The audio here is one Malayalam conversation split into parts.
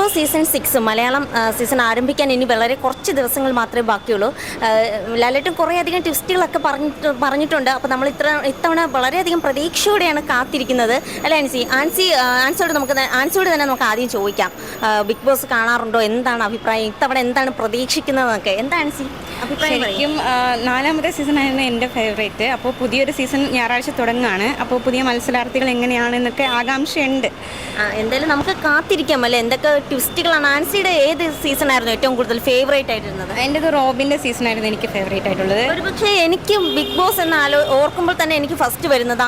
Boss season six Malayalam season ആരംഭിക്കാൻ ഇനി വളരെ കുറച്ച് ദിവസങ്ങൾ മാത്രമേ ബാക്കിയുള്ളൂ. ലാലേട്ടൻ കുറേയധികം ട്വിസ്റ്റുകളൊക്കെ പറഞ്ഞിട്ട് പറഞ്ഞിട്ടുണ്ട്. അപ്പോൾ നമ്മൾ ഇത്ര ഇത്തവണ വളരെയധികം പ്രതീക്ഷയോടെയാണ് കാത്തിരിക്കുന്നത്. അല്ല ആൻസി? ആൻസി ആൻസിയോട് നമുക്ക് ആൻസിയോട് തന്നെ നമുക്ക് ആദ്യം ചോദിക്കാം. ബിഗ് ബോസ് കാണാറുണ്ടോ? എന്താണ് അഭിപ്രായം? ഇത്തവണ എന്താണ് പ്രതീക്ഷിക്കുന്നതെന്നൊക്കെ. എന്താ ആൻസി. ശരിക്കും നാലാമത്തെ സീസൺ ആയിരുന്നു എന്റെ ഫേവറേറ്റ് അപ്പോൾ പുതിയൊരു സീസൺ ഞായറാഴ്ച തുടങ്ങുകയാണ്. അപ്പോൾ പുതിയ മത്സരാർത്ഥികൾ എങ്ങനെയാണെന്നൊക്കെ ആകാംക്ഷയുണ്ട്. എന്തായാലും നമുക്ക് കാത്തിരിക്കാം. അല്ലേ എന്തൊക്കെ ട്വിസ്റ്റുകളാണ് ആൻസിയുടെ ഏത് സീസൺ ആയിരുന്നു ഏറ്റവും കൂടുതൽ ഫേവറേറ്റ് ആയിരുന്നത് എന്റെത് റോബിന്റെ സീസൺ ആയിരുന്നു എനിക്ക് ഫേവറേറ്റ് ആയിട്ടുള്ളത്. ഒരു പക്ഷേ എനിക്ക് ബിഗ് ബോസ് എന്ന് ആലോ ഓർക്കുമ്പോൾ തന്നെ എനിക്ക് ഫസ്റ്റ് വരുന്നത്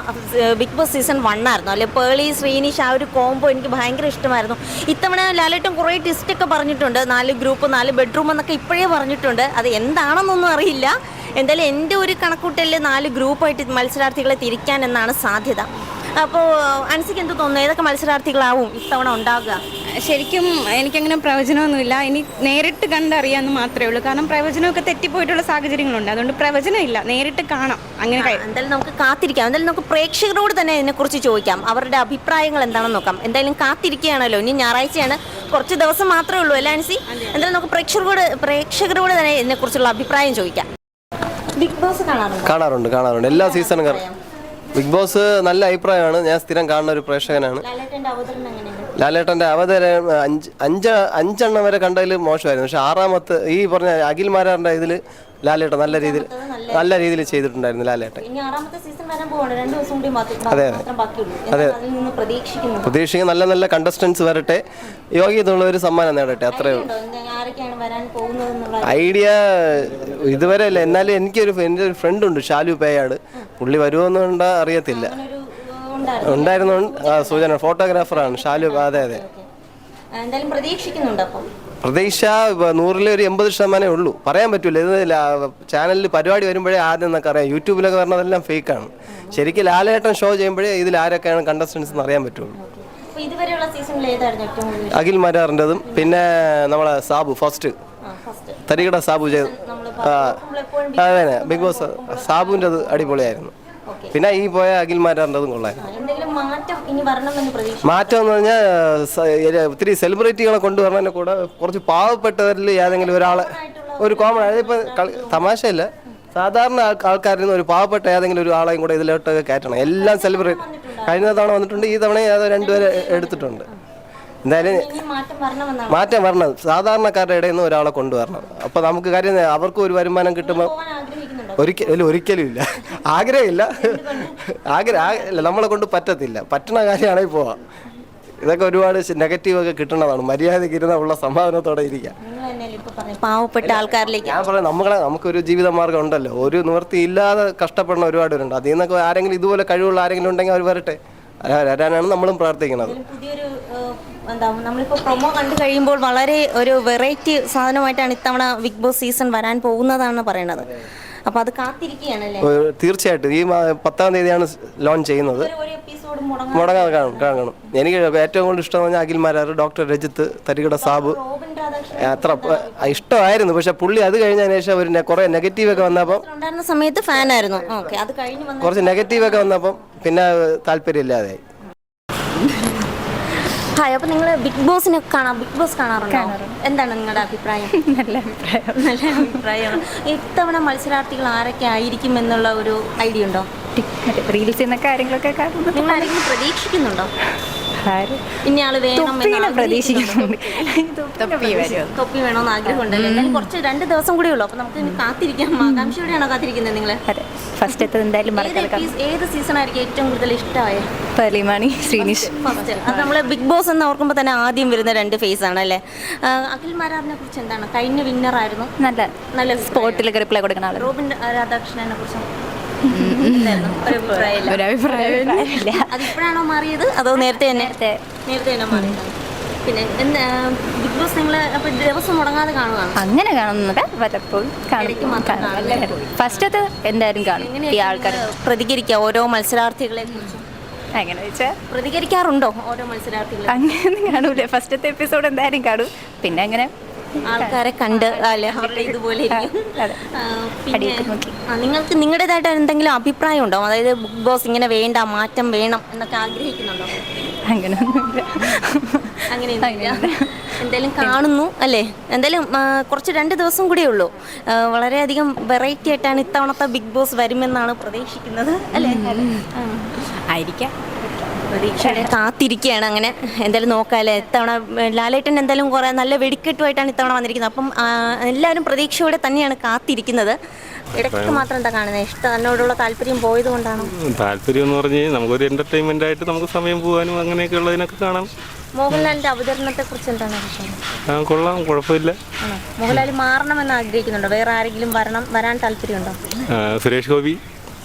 ബിഗ് ബോസ് സീസൺ വൺ ആയിരുന്നു. അല്ലെ പേളി ശ്രീനിഷ് ആ ഒരു കോംബോ എനിക്ക് ഭയങ്കര ഇഷ്ടമായിരുന്നു. ഇത്തവണ ലാലേട്ടൻ കുറേ ട്വിസ്റ്റൊക്കെ പറഞ്ഞിട്ടുണ്ട്. നാല് ഗ്രൂപ്പ് നാല് ബെഡ്റൂം എന്നൊക്കെ ഇപ്പോഴേ പറഞ്ഞിട്ടുണ്ട്. അത് എന്താണെന്നൊന്നും അറിയില്ല. എന്തായാലും എന്റെ ഒരു കണക്കൂട്ടലിൽ നാല് ഗ്രൂപ്പായിട്ട് മത്സരാർത്ഥികളെ തിരിക്കാൻ എന്നാണ് സാധ്യത. അപ്പോൾ അൻസിക്ക് എന്ത് തോന്നുന്നു? ഏതൊക്കെ മത്സരാർത്ഥികളാവും ഇത്തവണ ഉണ്ടാകുക ശരിക്കും എനിക്കങ്ങനെ പ്രവചനമൊന്നുമില്ല. ഇനി നേരിട്ട് കണ്ടറിയാമെന്ന് മാത്രമേ ഉള്ളൂ. കാരണം പ്രവചനമൊക്കെ തെറ്റിപ്പോയിട്ടുള്ള സാഹചര്യങ്ങളുണ്ട്. അതുകൊണ്ട് പ്രവചനമില്ല. നേരിട്ട് കാണാം. അങ്ങനെ എന്തായാലും നമുക്ക് കാത്തിരിക്കാം. എന്തായാലും നമുക്ക് പ്രേക്ഷകരോട് തന്നെ ഇതിനെക്കുറിച്ച് ചോദിക്കാം. അവരുടെ അഭിപ്രായങ്ങൾ എന്താണെന്ന് നോക്കാം. എന്തായാലും കാത്തിരിക്കുകയാണല്ലോ. ഇനി ഞായറാഴ്ചയാണ്. കുറച്ച് ദിവസം മാത്രമേ ഉള്ളൂ അല്ലേ ആൻസി എന്തായാലും നമുക്ക് പ്രേക്ഷകരോട് പ്രേക്ഷകരോട് തന്നെ ഇതിനെക്കുറിച്ചുള്ള അഭിപ്രായം ചോദിക്കാം. ബിഗ് ബോസ് കാണാറുണ്ട്? കാണാറുണ്ട് കാണാറുണ്ട്. എല്ലാ സീസണും ബിഗ് ബോസ് നല്ല അഭിപ്രായമാണ്. ഞാൻ സ്ഥിരം കാണുന്ന ഒരു പ്രേക്ഷകനാണ്. എങ്ങനെയുണ്ട് അവതരം അഞ്ച് അഞ്ച് അഞ്ചെണ്ണം വരെ കണ്ടതിൽ മോശമായിരുന്നു. പക്ഷെ ആറാമത്തെ ഈ പറഞ്ഞ അഖിൽ മാരാറിന്റെ ഇതിൽ ലാലേട്ടൻ നല്ല രീതിയിൽ നല്ല രീതിയിൽ ചെയ്തിട്ടുണ്ടായിരുന്നു ലാലേട്ടൻ. അതെ അതെ. അതെ. പ്രതീക്ഷിക്കുന്ന. നല്ല നല്ല കണ്ടസ്റ്റൻസ് വരട്ടെ. യോഗ്യതയുള്ള ഒരു സമ്മാനം നേടട്ടെ അത്രേ ഐഡിയ ഇതുവരെ അല്ല. എന്നാലും എനിക്കൊരു എന്റെ ഒരു ഫ്രണ്ട് ഉണ്ട് ഷാലു പേയാട്. പുള്ളി വരുമോ വരുമോന്നുണ്ടോ അറിയത്തില്ല. ഉണ്ടായിരുന്നു. സൂചന ഫോട്ടോഗ്രാഫറാണ് ഷാലു അതെ അതെ. എന്തായാലും പ്രതീക്ഷിക്കുന്നുണ്ട് അപ്പം. പ്രതീക്ഷ നൂറിലെ ഒരു എൺപത് ശതമാനമേ ഉള്ളൂ. പറയാൻ പറ്റൂല ഇത് ചാനലിൽ പരിപാടി വരുമ്പോഴേ ആദ്യം എന്നൊക്കെ അറിയാം. യൂട്യൂബിലൊക്കെ പറഞ്ഞതെല്ലാം ഫേക്കാണ്. ശരിക്കും ലാലേട്ടൻ ഷോ ചെയ്യുമ്പോഴേ ഇതിൽ ആരൊക്കെയാണ് കണ്ടസ്റ്റൻസ് എന്ന് അറിയാൻ പറ്റുള്ളൂ. അഖിൽ മരാറിന്റെതും പിന്നെ നമ്മളെ സാബു ഫസ്റ്റ് തരികട സാബു ചെയ്ത് അതെ ബിഗ് ബോസ് സാബുവിന്റെത് അടിപൊളിയായിരുന്നു. പിന്നെ ഈ പോയ അഖിൽ മാരാറിന്റെതും കൊള്ളാം. മാറ്റം എന്ന് പറഞ്ഞാൽ ഒത്തിരി സെലിബ്രിറ്റികളെ കൊണ്ടുവരണതിനെ കൂടെ കുറച്ച് പാവപ്പെട്ടവരിൽ ഏതെങ്കിലും ഒരാളെ ഒരു കോമൺ അതിപ്പോൾ തമാശയല്ല. സാധാരണ ആൾ- ആൾക്കാരിൽ നിന്ന് ഒരു പാവപ്പെട്ട ഏതെങ്കിലും ഒരു ആളെയും കൂടെ ഇതിലോട്ടൊക്കെ കയറ്റണം. എല്ലാം സെലിബ്രേറ്റ് കഴിഞ്ഞ തവണ വന്നിട്ടുണ്ട് ഈ തവണ ഏതോ രണ്ടുപേരെ എടുത്തിട്ടുണ്ട്. എന്തായാലും മാറ്റം വരണം. സാധാരണക്കാരുടെ ഇടയിൽ നിന്ന് ഒരാളെ കൊണ്ടുവരണം. അപ്പോൾ നമുക്ക് കാര്യം അവർക്കും ഒരു വരുമാനം കിട്ടുമ്പോൾ ഒരിക്കലും ഒരിക്കലും ഇല്ല. ആഗ്രഹമില്ല. ആഗ്രഹം ഇല്ല നമ്മളെ കൊണ്ട് പറ്റത്തില്ല. പറ്റണ കാര്യമാണെങ്കിൽ പോവാം. ഇതൊക്കെ ഒരുപാട് നെഗറ്റീവ് ഒക്കെ കിട്ടണതാണ്. മര്യാദയ്ക്ക് ഇരുന്ന ഉള്ള സമാധാനത്തോടെ ഇരിക്കാം. പാവപ്പെട്ട ആൾക്കാരിലേക്ക്. ഞാൻ പറയാം നമ്മളെ നമുക്കൊരു ജീവിത മാർഗം ഉണ്ടല്ലോ. ഒരു നിവൃത്തി ഇല്ലാതെ കഷ്ടപ്പെടുന്ന ഒരുപാട് പേരുണ്ട് അതിൽ നിന്നൊക്കെ ആരെങ്കിലും ഇതുപോലെ കഴിവുള്ള ആരെങ്കിലും ഉണ്ടെങ്കിൽ അവർ വരട്ടെ. വരാ- വരാനാണ് നമ്മളും പ്രാർത്ഥിക്കുന്നത്. പുതിയൊരു എന്താ നമ്മളിപ്പോൾ പ്രൊമോ കണ്ടു കഴിയുമ്പോൾ വളരെ ഒരു വെറൈറ്റി സാധനമായിട്ടാണ് ഇത്തവണ ബിഗ് ബോസ് സീസൺ വരാൻ പോകുന്നതാണ് പറയണത് അപ്പൊ അത് കാത്തിരിക്കുകയാണല്ലേ തീർച്ചയായിട്ടും. ഈ പത്താം തീയതിയാണ് ലോഞ്ച് ചെയ്യുന്നത്. ഒരു എപ്പിസോഡ് മുടങ്ങാൻ മുടങ്ങാതെ കാണും കാണണം എനിക്ക് ഏറ്റവും കൂടുതൽ ഇഷ്ടം പറഞ്ഞാൽ അഖിൽ മാരാർ ഡോക്ടർ രജിത്ത് തരികട സാബ്. അത്ര ഇഷ്ടമായിരുന്നു. പക്ഷെ പുള്ളി അത് കഴിഞ്ഞതിന് ശേഷം ഒരു കുറെ നെഗറ്റീവ് ഒക്കെ വന്നപ്പം ഉണ്ടായിരുന്ന സമയത്ത് ഫാനായിരുന്നു ഓക്കെ അത് കഴിഞ്ഞ് വന്ന കുറച്ച് നെഗറ്റീവ് ഒക്കെ വന്നപ്പം പിന്നെ താല്പര്യമില്ലാതെ ഹായ് അപ്പൊ നിങ്ങൾ ബിഗ് ബോസിനെ കാണാം ബിഗ് ബോസ് കാണാറുണ്ടോ? എന്താണ് നിങ്ങളുടെ അഭിപ്രായം? നല്ല അഭിപ്രായം. നല്ല അഭിപ്രായമാണ്. ഇത്തവണ മത്സരാർത്ഥികൾ ആരൊക്കെ ആയിരിക്കും എന്നുള്ള ഒരു ഐഡിയ ഉണ്ടോ? റീൽസിൽ നിന്നൊക്കെ കാര്യങ്ങളൊക്കെ നിങ്ങൾ ആരെങ്കിലും പ്രതീക്ഷിക്കുന്നുണ്ടോ? തൊപ്പീനെ? പ്രതീക്ഷിക്കുന്നുണ്ട്. തൊപ്പി വേണമെന്ന് ആഗ്രഹമുണ്ടല്ലോ എന്തായാലും കുറച്ച് രണ്ട് ദിവസം കൂടെ ഉള്ളൂ. അപ്പൊ നമുക്ക് ഇനി കാത്തിരിക്കാം. ആകാംക്ഷയോടെയാണോ കാത്തിരിക്കുന്നത് നിങ്ങൾ അതെ. ഫസ്റ്റ് എത്തത് എന്തായാലും ഏത് ഏത് സീസൺ ആയിരിക്കും ഏറ്റവും കൂടുതൽ ഇഷ്ടമായ? പലിമാണി ശ്രീനിഷ്. അത് നമ്മൾ ബിഗ് ബോസ് എന്ന് ഓർക്കുമ്പോൾ തന്നെ ആദ്യം വരുന്ന രണ്ട് ഫേസ് ആണ് അല്ലേ? അഖിൽ മാരാറിനെ കുറിച്ച് എന്താണ്? കഴിഞ്ഞ വിന്നർ ആയിരുന്നു. നല്ല നല്ല സ്പോട്ടിലൊക്കെ റിപ്ലൈ കൊടുക്കുന്ന ആൾ. റോബിൻ രാധാകൃഷ്ണനെ കുറിച്ച്. എന്തായിരുന്നു? ഒരു അഭിപ്രായമില്ല. അതിപ്പോഴാണോ മാറിയത്? അതോ നേരത്തെ തന്നെ? നേരത്തെ. തന്നെ മാറി പിന്നെ ബിഗ് ബോസ് നിങ്ങൾ ദിവസം മുടങ്ങാതെ കാണുകയാണ് അങ്ങനെ കാണുന്നത് വല്ലപ്പോഴും. ഫസ്റ്റത്തെ എന്തായാലും കാണും. ഈ ആൾക്കാർ പ്രതികരിക്കുക ഓരോ മത്സരാർത്ഥികളെ കുറിച്ചും. അങ്ങനെ വെച്ചാൽ പ്രതികരിക്കാറുണ്ടോ ഓരോ മത്സരാർത്ഥികളെ അങ്ങനെ കാണൂല. ഫസ്റ്റത്തെ എപ്പിസോഡ് എന്തായാലും കാണും. പിന്നെ അങ്ങനെ ആൾക്കാരെ കണ്ട് അല്ലെ അവരുടെ ഇതുപോലെ. നിങ്ങൾക്ക് നിങ്ങളുടേതായിട്ട് എന്തെങ്കിലും അഭിപ്രായം ഉണ്ടോ? അതായത് ബിഗ് ബോസ് ഇങ്ങനെ വേണ്ട മാറ്റം വേണം എന്നൊക്കെ ആഗ്രഹിക്കുന്നുണ്ടോ? അങ്ങനെ അങ്ങനെ എന്തായാലും കാണുന്നു അല്ലേ? എന്തായാലും കുറച്ച് രണ്ട് ദിവസം കൂടിയേ ഉള്ളൂ. വളരെയധികം വെറൈറ്റി ആയിട്ടാണ് ഇത്തവണത്തെ ബിഗ് ബോസ് വരുമെന്നാണ് പ്രതീക്ഷിക്കുന്നത്. അല്ലേ. ആയിരിക്കാം. പ്രതീക്ഷയുടെ കാത്തിരിക്കുകയാണ് അങ്ങനെ. എന്തായാലും നോക്കാമല്ലേ ഇത്തവണ ലാലേട്ടൻ എന്തായാലും കുറേ നല്ല വെടിക്കെട്ടുമായിട്ടാണ് ഇത്തവണ വന്നിരിക്കുന്നത്. അപ്പം എല്ലാവരും പ്രതീക്ഷയോടെ തന്നെയാണ് കാത്തിരിക്കുന്നത്. ഇടയ്ക്ക് മാത്രം എന്താ കാണുന്നത് ഇഷ്ടം എന്നോടുള്ള താല്പര്യം പോയത് കൊണ്ടാണ്? താല്പര്യം എന്ന് പറഞ്ഞ് നമുക്കൊരു എന്റർടൈൻമെന്റ് ആയിട്ട് നമുക്ക് സമയം പോകാനും അങ്ങനെയൊക്കെ ഉള്ളതിനൊക്കെ കാണാം. മോഹൻലാലിന്റെ അവതരണത്തെ കുറിച്ച് എന്താണ് കൊള്ളാം കുഴപ്പമില്ല. മോഹൻലാൽ മാറണമെന്ന് ആഗ്രഹിക്കുന്നുണ്ടോ? വേറെ ആരെങ്കിലും വരണം വരാൻ താല്പര്യമുണ്ടോ? സുരേഷ് ഗോപി.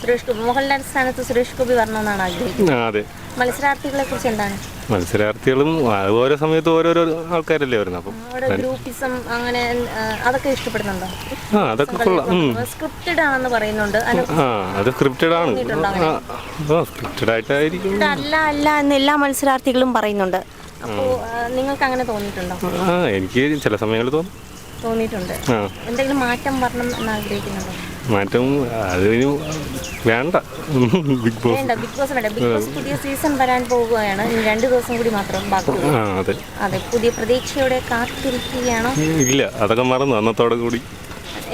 സുരേഷ് ഗോപി. മോഹൻലാൽ സ്ഥാനത്ത് സുരേഷ് ഗോപി വരണമെന്നാണ് ആഗ്രഹിക്കുന്നത് അതെ. മത്സരാർത്ഥികളെ കുറിച്ച് എന്താണ്? മത്സരാർത്ഥികളും ഓരോ സമയത്ത് ഓരോരോ ആൾക്കാരല്ലേ വരുന്നത് അപ്പം ഗ്രൂപ്പിസം അങ്ങനെ അതൊക്കെ ഇഷ്ടപ്പെടുന്നുണ്ടോ? ആ അതൊക്കെ കൊള്ളാം. സ്ക്രിപ്റ്റഡ് ആണെന്ന് പറയുന്നുണ്ട്. ആ അത് സ്ക്രിപ്റ്റഡ് ആണ് സ്ക്രിപ്റ്റഡ് ആയിട്ടായിരിക്കും അല്ല അല്ല എന്ന് എല്ലാ മത്സരാർത്ഥികളും പറയുന്നുണ്ട്. അപ്പോൾ നിങ്ങൾക്ക് അങ്ങനെ തോന്നിയിട്ടുണ്ടോ? ആ എനിക്ക് ചില സമയങ്ങളിൽ തോന്നും. തോന്നിയിട്ടുണ്ട്. എന്തെങ്കിലും മാറ്റം വരണം എന്ന് ആഗ്രഹിക്കുന്നുണ്ടോ? മാറ്റം അതിന് വേണ്ട. ബിഗ് ബോസ് വേണ്ട ബിഗ് ബോസ് വേണ്ട. ബിഗ് ബോസ് പുതിയ സീസൺ വരാൻ പോവുകയാണ്. ഇനി രണ്ട് ദിവസം കൂടി മാത്രം ബാക്കിയുള്ളൂ. അതെ. അതെ പുതിയ പ്രതീക്ഷയോടെ കാത്തിരിക്കുകയാണോ. ഇല്ല അതൊക്കെ മറന്നു. അന്നത്തോടെ കൂടി.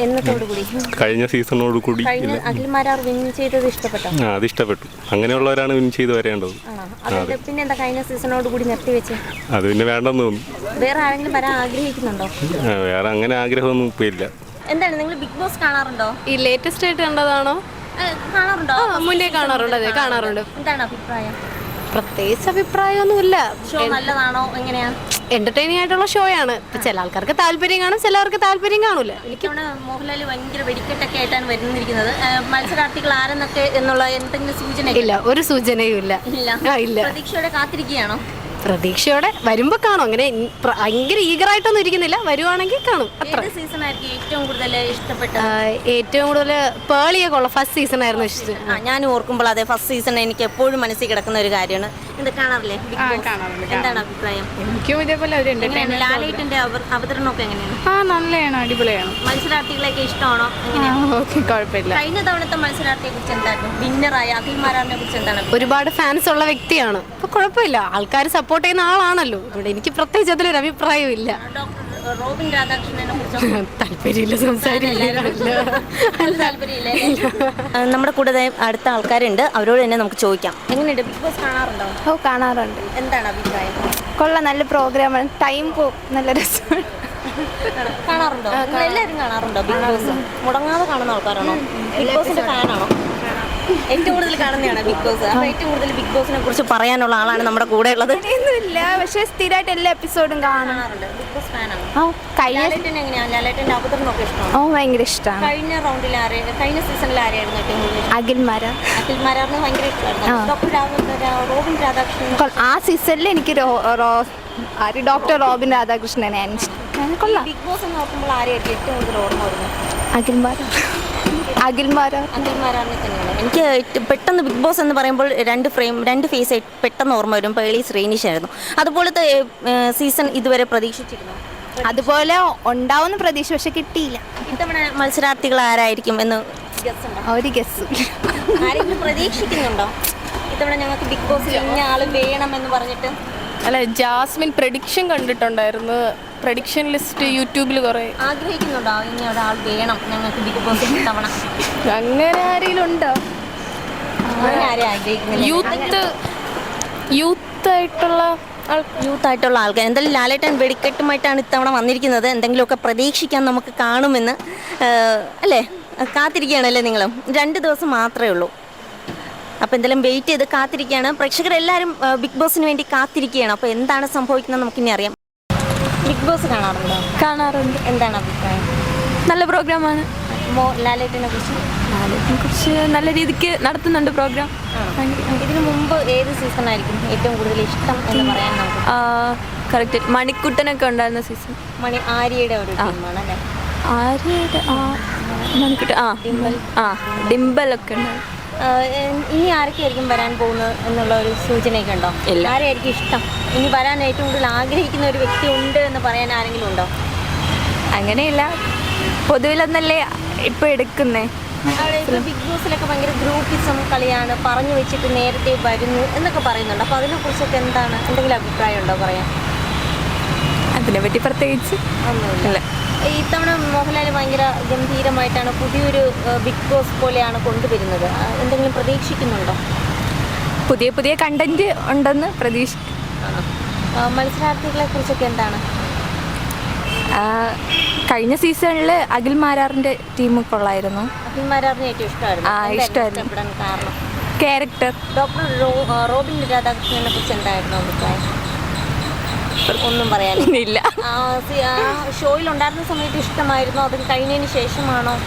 എന്നത്തോടു കൂടി? കഴിഞ്ഞ സീസണോട് കൂടി കഴിഞ്ഞ അഖിൽമാരാർ വിൻ ചെയ്തത് ഇഷ്ടപ്പെട്ടോ? ആ അത് ഇഷ്ടപ്പെട്ടു. അങ്ങനെയുള്ളവരാണ് വിൻ ചെയ്ത് വരേണ്ടത്. പിന്നെ എന്താ കഴിഞ്ഞ സീസണോട് കൂടി നിർത്തിവെച്ച് അത് പിന്നെ വേണ്ടെന്ന് തോന്നുന്നു. വേറെ ആരെങ്കിലും വരാൻ ആഗ്രഹിക്കുന്നുണ്ടോ? വേറെ അങ്ങനെ ആഗ്രഹമൊന്നും ഇപ്പം ഇല്ല. എന്താണ് നിങ്ങൾ ബിഗ് ബോസ് കാണാറുണ്ടോ? ഈ ലേറ്റസ്റ്റ് ആയിട്ട് കണ്ടതാണോ? കാണാറുണ്ടോ? ആ, മുന്നേ കാണാറുണ്ട് അതെ കാണാറുണ്ട്. എന്താണ് അഭിപ്രായം? പ്രത്യേകിച്ച് അഭിപ്രായമൊന്നുമില്ല. ഷോ നല്ലതാണോ? എങ്ങനെയാ? എന്റർടൈനിങ് ആയിട്ടുള്ള ഷോ ആണ്. ചില ആൾക്കാർക്ക് താല്പര്യം കാണും ചിലവർക്ക് താല്പര്യം കാണൂല. എനിക്ക് മോഹൻലാൽ ഭയങ്കര വെടിക്കെട്ടൊക്കെ ആയിട്ടാണ് വരുന്നിരിക്കുന്നത്. മത്സരാർത്ഥികൾ ആരെന്നൊക്കെ എന്നുള്ള എന്തെങ്കിലും സൂചന ഇല്ല ഒരു സൂചനയും ഇല്ല. ഇല്ല. പ്രതീക്ഷയോടെ കാത്തിരിക്കുകയാണോ? പ്രതീക്ഷയോടെ വരുമ്പോ കാണും. അങ്ങനെ ഭയങ്കര ഈഗറായിട്ടൊന്നും ഇരിക്കുന്നില്ല. വരുവാണെങ്കിൽ കാണും. അത്ര. സീസൺ ആയിരിക്കും ഏറ്റവും കൂടുതൽ ഇഷ്ടപ്പെട്ട ഏറ്റവും കൂടുതൽ പേളിയൊക്കെ ഉള്ള ഫസ്റ്റ് സീസൺ ആയിരുന്നു ഇഷ്ടം. ഞാൻ ഓർക്കുമ്പോൾ അതെ ഫസ്റ്റ് സീസൺ എനിക്ക് എപ്പോഴും മനസ്സിൽ കിടക്കുന്ന ഒരു കാര്യമാണ്. ഇത് കാണാറില്ലേ? Big എന്താണ് അഭിപ്രായം? എനിക്കും ഇതേപോലെ ഒരു അവർ- അവതരണമൊക്കെ എങ്ങനെയാണ്? ആ നല്ലതാണ് അടിപൊളിയാണ്. മത്സരാർത്ഥികളെയൊക്കെ ഇഷ്ടമാണോ? കുഴപ്പമില്ല. കഴിഞ്ഞ തവണത്തെ മത്സരാർത്ഥിയെ കുറിച്ച് എന്തായിരുന്നു? വിന്നറായ അഖിൽമാരാറിനെ കുറിച്ച് എന്താണ് ഒരുപാട് ഫാൻസ് ഉള്ള വ്യക്തിയാണ്. അപ്പൊ കുഴപ്പമില്ല. ആൾക്കാർ സപ്പോർട്ട് ചെയ്യുന്ന ആളാണല്ലോ. ഇവിടെ എനിക്ക് പ്രത്യേകിച്ച് അതിലൊരു അഭിപ്രായം ഇല്ല. ഡോക്ടർ റോബിൻ രാധാകൃഷ്ണനെ താല്പര്യമില്ല സംസാരിക്കില്ല നമ്മുടെ കൂടെ അടുത്ത ആൾക്കാരുണ്ട്. അവരോട് തന്നെ നമുക്ക് ചോദിക്കാം. എങ്ങനെയുണ്ട്? ബിഗ് ബോസ് കാണാറുണ്ടോ? ഓ കാണാറുണ്ട്. എന്താണ് അഭിപ്രായം? കൊള്ളാം നല്ല പ്രോഗ്രാമാണ് ടൈം പോകും നല്ല രസമാണ്. കാണാറുണ്ടോ? എല്ലാവരും കാണാറുണ്ടോ? ബിഗ് ബോസ് മുടങ്ങാതെ കാണുന്ന ആൾക്കാരാണോ? ബിഗ് ബോസിന്റെ ഫാനാണോ ഏറ്റവും കൂടുതൽ കാണുന്നതാണ് ബിഗ് ബോസ് അപ്പൊ ഏറ്റവും കൂടുതൽ ബിഗ് ബോസിനെ കുറിച്ച് പറയാനുള്ള ആളാണ് നമ്മുടെ കൂടെ ഉള്ളത്. ഒന്നുമില്ല പക്ഷെ സ്ഥിരമായിട്ട് എല്ലാ എപ്പിസോഡും കാണാറുണ്ട്. ബിഗ് ബോസ് ഫാനാണ് ഓ കഴിഞ്ഞ ലാലേട്ടൻ എങ്ങനെയാണ് ലാലേട്ടന്റെ അവതരണമൊക്കെ ഇഷ്ടമാണ്? ഓ ഭയങ്കര ഇഷ്ടമാണ് കഴിഞ്ഞ റൗണ്ടിൽ ആരെ കഴിഞ്ഞ സീസണിൽ ആരെയായിരുന്നു ഏറ്റവും കൂടുതൽ? അഖിൽമാര അഖിൽ മാരാറിന് ഭയങ്കര ഇഷ്ടമായിരുന്നു. Doctor Robin Radhakrishnan. ആ സീസണിൽ എനിക്ക് ഡോക്ടർ റോബിൻ രാധാകൃഷ്ണനെ കൊള്ളാം ബിഗ് ബോസ് നോക്കുമ്പോൾ ആരെയായിരിക്കും ഏറ്റവും കൂടുതൽ ഓർമ്മ വരുന്നത്? അഖിൽമാര അഖിൽമാര? തന്നെയാണ്. എനിക്ക് പെട്ടെന്ന് ബിഗ് ബോസ് എന്ന് പറയുമ്പോൾ രണ്ട് ഫ്രെയിം രണ്ട് ഫേസ് പെട്ടെന്ന് ഓർമ്മ വരും. പേളി ശ്രീനിഷ് ആയിരുന്നു. അതുപോലത്തെ സീസൺ ഇതുവരെ പ്രതീക്ഷിച്ചിരുന്നു? അതുപോലെ ഉണ്ടാവുന്ന പ്രതീക്ഷ പക്ഷെ കിട്ടിയില്ല. ഇത്തവണ മത്സരാർത്ഥികൾ ആരായിരിക്കും എന്ന് ഒരു ഗസ് ആരെങ്കിലും പ്രതീക്ഷിക്കുന്നുണ്ടോ? ഇത്തവണ ഞങ്ങൾക്ക് ബിഗ് ബോസിൽ ഇന്ന ആൾ വേണമെന്ന് പറഞ്ഞിട്ട്? അല്ല ജാസ്മിൻ പ്രഡിക്ഷൻ കണ്ടിട്ടുണ്ടായിരുന്നു. പ്രഡിക്ഷൻ ലിസ്റ്റ് യൂട്യൂബിൽ കുറേ. ആഗ്രഹിക്കുന്നുണ്ടോ? ഇനി ഒരാൾ വേണം ഞങ്ങൾക്ക് ബിഗ് ബോസ് തവണ. അങ്ങനെ ആരെങ്കിലും ഉണ്ടോ അങ്ങനെ ആരും ആഗ്രഹിക്കുന്നില്ല. യൂത്ത് യൂത്ത് ആയിട്ടുള്ള ആൾ യൂത്ത് ആയിട്ടുള്ള ആൾക്കാർ. എന്തായാലും ലാലേട്ടൻ വെടിക്കെട്ടുമായിട്ടാണ് ഇത്തവണ വന്നിരിക്കുന്നത്. എന്തെങ്കിലുമൊക്കെ പ്രതീക്ഷിക്കാൻ നമുക്ക് കാണുമെന്ന് അല്ലേ? കാത്തിരിക്കുകയാണല്ലേ നിങ്ങളും? രണ്ട് ദിവസം മാത്രമേ ഉള്ളൂ. അപ്പോൾ എന്തായാലും വെയിറ്റ് ചെയ്ത് കാത്തിരിക്കുകയാണ്. പ്രേക്ഷകരെല്ലാവരും ബിഗ് ബോസിന് വേണ്ടി കാത്തിരിക്കുകയാണ്. അപ്പോൾ എന്താണ് സംഭവിക്കുന്നത് നമുക്കിനി അറിയാം. ബിഗ് ബോസ് കാണാറുണ്ടോ? കാണാറുണ്ട്. എന്താണ് അഭിപ്രായം? നല്ല പ്രോഗ്രാമാണ്. മോ കുറിച്ച്? ലാലേട്ടിനെ കുറിച്ച് നല്ല രീതിക്ക് നടത്തുന്നുണ്ട് പ്രോഗ്രാം. ഇതിനു മുമ്പ് ഏത് സീസൺ ആയിരിക്കും ഏറ്റവും കൂടുതൽ ഇഷ്ടം എന്ന് പറയാൻ കറക്റ്റ് മണിക്കുട്ടനൊക്കെ ഉണ്ടായിരുന്ന സീസൺ മണി ആര്യയുടെ ഒരു ടീമാണ് അല്ലേ ആര്യയുടെ ആ മണിക്കുട്ടൻ ആ ആ ഡിംബലൊക്കെ ഉണ്ടായിരുന്നു. ഇനി ആരൊക്കെയായിരിക്കും വരാൻ പോകുന്നത് എന്നുള്ള ഒരു സൂചനയൊക്കെ ഉണ്ടോ? ആരെയായിരിക്കും ഇഷ്ടം? ഇനി വരാൻ ഏറ്റവും കൂടുതൽ ആഗ്രഹിക്കുന്ന ഒരു വ്യക്തി ഉണ്ട് എന്ന് പറയാൻ ആരെങ്കിലും ഉണ്ടോ? അങ്ങനെയില്ല. പൊതുവിലൊന്നല്ലേ ഇപ്പൊ എടുക്കുന്നേ. ബിഗ് ബോസിലൊക്കെ ഭയങ്കര ഗ്രൂപ്പിസം കളിയാണ് പറഞ്ഞു വെച്ചിട്ട് നേരത്തെ വരുന്നു എന്നൊക്കെ പറയുന്നുണ്ട്. അപ്പോൾ അതിനെക്കുറിച്ചൊക്കെ എന്താണ്? എന്തെങ്കിലും അഭിപ്രായം ഉണ്ടോ പറയാൻ? അതിനെപ്പറ്റി പ്രത്യേകിച്ച് ഒന്നുമില്ല. ഇത്തവണ മോഹൻലാൽ ഭയങ്കര ഗംഭീരമായിട്ടാണ് പുതിയൊരു ബിഗ് ബോസ് പോലെയാണ് കൊണ്ടുവരുന്നത്. എന്തെങ്കിലും പ്രതീക്ഷിക്കുന്നുണ്ടോ? പുതിയ പുതിയ കണ്ടന്റ് ഉണ്ടെന്ന് പ്രതീക്ഷിക്കും മത്സരാർത്ഥികളെ കുറിച്ചൊക്കെ എന്താണ്? കഴിഞ്ഞ സീസണിൽ അഖിൽ മാരാറിന്റെ ടീം കൊള്ളായിരുന്നു. അഖിൽ മാരാറിന് ഏറ്റവും ഇഷ്ടമായിരുന്നു. ഇഷ്ടമായിരുന്നു. കാരണം? ക്യാരക്ടർ ഡോക്ടർ റോബിൻ രാധാകൃഷ്ണനെ കുറിച്ച് എന്തായിരുന്നു അഭിപ്രായം? ഒന്നും പറയാനില്ല. ഷോയിൽ ഉണ്ടായിരുന്ന സമയത്ത് ഇഷ്ടമായിരുന്നു. അത് കഴിഞ്ഞതിന് ശേഷമാണോ?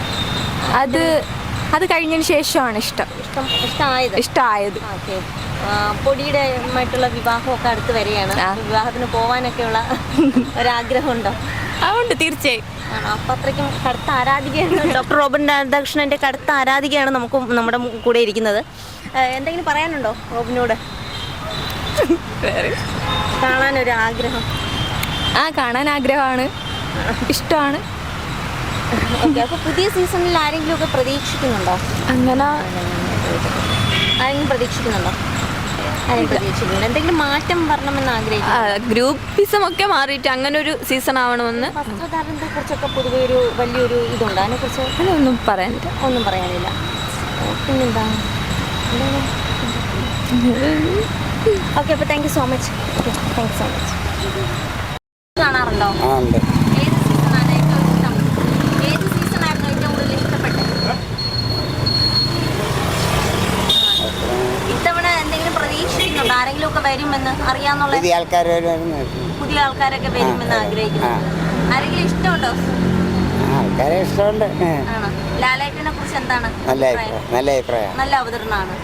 അത് അത് കഴിഞ്ഞതിന് ശേഷമാണ് ഇഷ്ടം. ഇഷ്ടം ഇഷ്ടമായത്? ഇഷ്ടമായത്. ഓക്കെ. പൊടിയുടെ ആയിട്ടുള്ള വിവാഹമൊക്കെ അടുത്ത് വരികയാണ്. ആ. വിവാഹത്തിന് പോവാനൊക്കെയുള്ള ഒരാഗ്രഹമുണ്ടോ? അതുകൊണ്ട് തീർച്ചയായും. അപ്പം അത്രയ്ക്കും കടുത്ത ആരാധികയാണ്. ഡോക്ടർ റോബിൻ രാധാകൃഷ്ണന്റെ കടുത്ത ആരാധികയാണ് നമുക്ക് നമ്മുടെ കൂടെ ഇരിക്കുന്നത്. എന്തെങ്കിലും പറയാനുണ്ടോ റോബിനോട്? കാണാനൊരു ആഗ്രഹം ആ കാണാൻ ആഗ്രഹമാണ് ഇഷ്ടമാണ്. ഓക്കെ അപ്പോൾ പുതിയ സീസണിൽ ആരെങ്കിലും ഒക്കെ പ്രതീക്ഷിക്കുന്നുണ്ടോ? അങ്ങനെ. ആരെങ്കിലും പ്രതീക്ഷിക്കുന്നുണ്ടോ? എന്തെങ്കിലും മാറ്റം വരണമെന്ന് ആഗ്രഹിക്കുന്നു ഗ്രൂപ്പിസം ഒക്കെ മാറിയിട്ട് അങ്ങനെ ഒരു സീസൺ ആവണമെന്ന് വസ്ത്രധാരണത്തെ കുറിച്ചൊക്കെ പൊതുവെ ഒരു വലിയൊരു ഇതുണ്ട്? അതിനെക്കുറിച്ച് ഒന്നും പറയാനില്ല. ഒന്നും പറയാനില്ല. പിന്നെന്താ? ഓക്കെ അപ്പോൾ thank you so much thank you so much കാണാറുണ്ടോ? ആ ഉണ്ട്. ഏത് സീസണാണ് ഏറ്റവും ഇഷ്ടം? ഏത് സീസണായിരുന്നു ഏറ്റവും കൂടുതൽ ഇഷ്ടപ്പെട്ടത്? ഇത്തവണ എന്തെങ്കിലും പ്രതീക്ഷിക്കുന്നുണ്ടോ? ആരെങ്കിലും ഒക്കെ വരുമെന്ന് അറിയാന്നുള്ള പുതിയ ആൾക്കാർ പുതിയ ആൾക്കാരൊക്കെ വരുമെന്ന് ആഗ്രഹിക്കുന്നു. ആരെങ്കിലും ഇഷ്ടമുണ്ടോ? ആൾക്കാരെ ഇഷ്ടമുണ്ട്. ആണോ? ലാലേട്ടനെ കുറിച്ച് എന്താണ് നല്ല അഭിപ്രായം? നല്ല അവതരണമാണ്.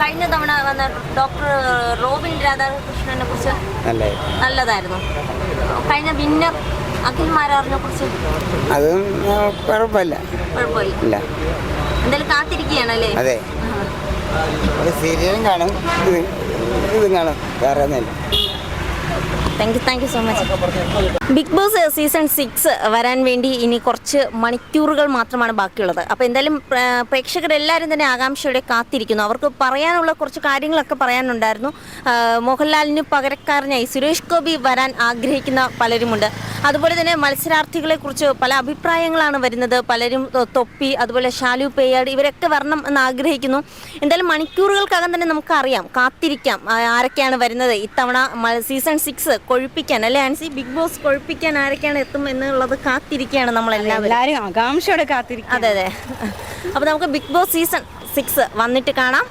കഴിഞ്ഞ തവണ വന്ന ഡോക്ടർ റോബിൻ രാധാകൃഷ്ണനെ കുറിച്ച്. നല്ലതായിരുന്നു. കഴിഞ്ഞ വിന്നർ അഖിൽ മാരാറിനെ കുറിച്ച് അതും കുഴപ്പമില്ല. കുഴപ്പമില്ല എന്തായാലും കാത്തിരിക്കുകയാണല്ലേ അതെ. സീരിയലും കാണും ഇത് ഇതും കാണും. വേറെ ഒന്നുമില്ല. Thank you thank you so much big boss season six വരാൻ വേണ്ടി ഇനി കുറച്ച് മണിക്കൂറുകൾ മാത്രമാണ് ബാക്കിയുള്ളത്. അപ്പോൾ എന്തായാലും പ്രേക്ഷകരെല്ലാവരും തന്നെ ആകാംക്ഷയോടെ കാത്തിരിക്കുന്നു. അവർക്ക് പറയാനുള്ള കുറച്ച് കാര്യങ്ങളൊക്കെ പറയാനുണ്ടായിരുന്നു. മോഹൻലാലിന് പകരക്കാരനായി സുരേഷ് ഗോപി വരാൻ ആഗ്രഹിക്കുന്ന പലരുമുണ്ട്. അതുപോലെ തന്നെ മത്സരാർത്ഥികളെ കുറിച്ച് പല അഭിപ്രായങ്ങളാണ് വരുന്നത്. പലരും തൊപ്പി അതുപോലെ ഷാലു പേയാട് ഇവരൊക്കെ വരണം എന്ന് ആഗ്രഹിക്കുന്നു. എന്തായാലും മണിക്കൂറുകൾക്കകം തന്നെ നമുക്കറിയാം കാത്തിരിക്കാം ആരൊക്കെയാണ് വരുന്നത്. ഇത്തവണ സീസൺ സിക്സ് കൊഴുപ്പിക്കാൻ അല്ലെ ആൻസി? ബിഗ് ബോസ് കൊഴുപ്പിക്കാൻ ആരൊക്കെയാണ് എത്തും എന്നുള്ളത് കാത്തിരിക്കുകയാണ് നമ്മളെല്ലാവരും. എല്ലാവരും ആകാംക്ഷയോടെ കാത്തിരിക്കും അതെ അതെ. അപ്പോൾ നമുക്ക് ബിഗ് ബോസ് സീസൺ സിക്സ് വന്നിട്ട് കാണാം.